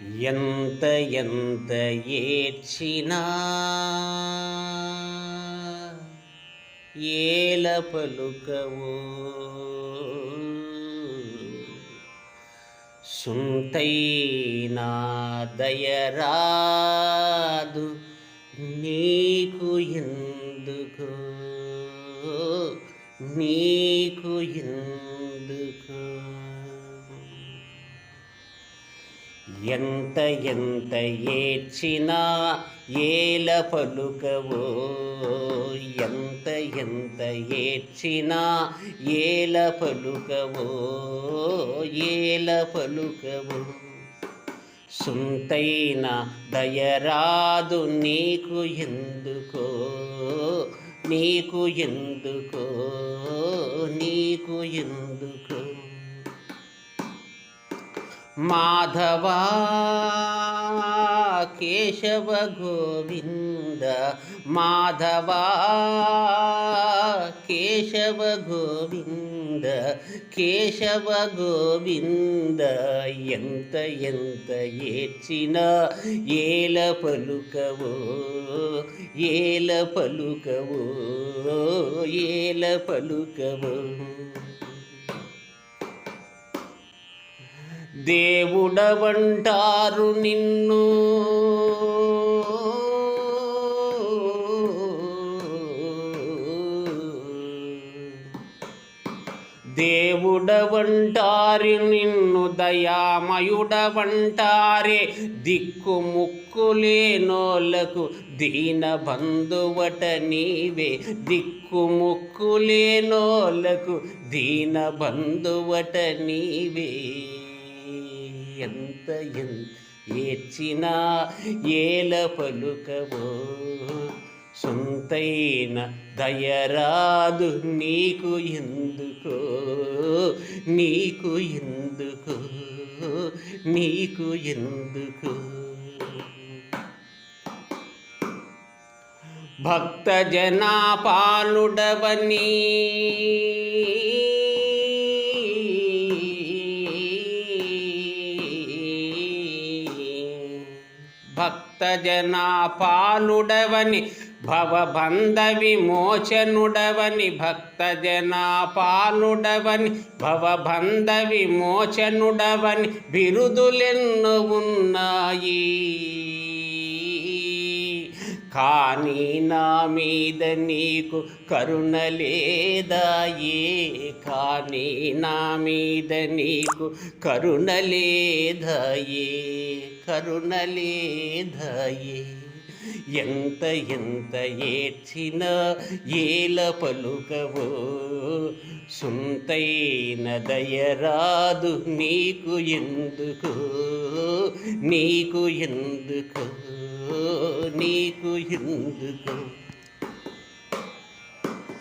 ఎంత ఎంత ఏడ్చినా ఏల పలుకవు సుంతైనా దయరాదు. ఎంత ఎంత ఏడ్చినా ఏల పలుకవో ఎంత ఎంత ఏడ్చినా ఏల పలుకవో ఏల పలుకవో. సుంతైన దయరాదు నీకు ఎందుకో నీకు ఎందుకో నీకు ఎందుకు. మాధవా కేశవ గోవింద మాధవా కేశవ గోవింద కేశవ గోవింద ఎంత ఎంత ఏడ్చిన ఏల పలుకవో ఏల పలుకవో ఏల పలుకవో. దేవుడవంటారు నిన్ను. దేవుడవంటారి నిన్ను దయామయుడవంటారే. దిక్కు ముక్కులేనోళ్ళకు దీన బంధువట నీవే. దిక్కు ముక్కులేనోళ్ళకు దీన బంధువట నీవే. ఎంత ఎంత ఏల పలుకవో సొంతైన దయరాదు నీకు ఎందుకో నీకు ఎందుకు నీకు ఎందుకు భక్త జనా పాలుడవనీ జనాపాలుడవని భవబంధ విమోచనుడవని భక్త జనాపాలుడవని భవబంధ విమోచనుడవని బిరుదులెన్ను ఉన్నాయి. కానీ నా మీద నీకు కరుణ లేదాయే. కానీ నా మీద నీకు కరుణ లేదాయే. కరుణ లేదాయే. ఎంత ఎంత ఏడ్చినా ఏల పలుకవో సుంతైన దయరాదు నీకు ఎందుకు నీకు ఎందుకు నీకు ఎందుకు.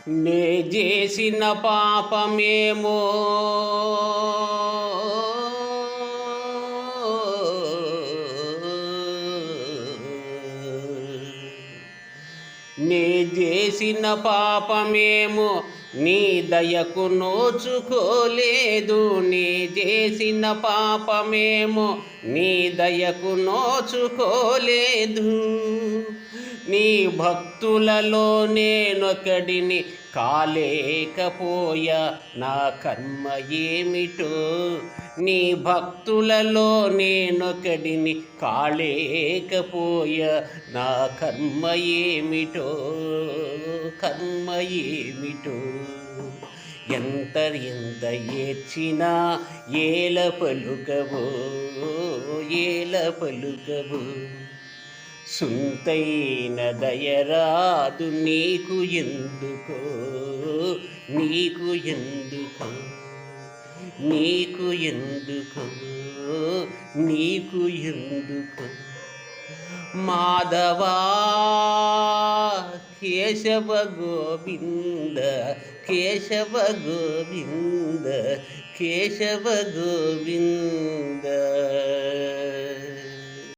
నే చేసిన పాపమేమో నే చేసిన పాపమేమో నీ దయకు నోచుకోలేదు. నీ చేసిన పాపమేమో నీ దయకు నోచుకోలేదు. నీ భక్తులలో నేనొకడిని కాలేకపోయా. నా కర్మ ఏమిటో? నీ భక్తులలో నేనొకడిని కాలేకపోయా. నా కర్మ ఏమిటో? కర్మ ఏమిటో? ఎంత ఎంత ఏడ్చినా ఏల పలుకవో? ఏల పలుకవో? సుంతైన దయరాదు నీకు ఎందుకో? నీకు ఎందుకో? నీకు ఎందుకో? నీకు ఎందుకో? మాధవా కేశవ గోవింద కేశవ గోవింద కేశవ గోవింద.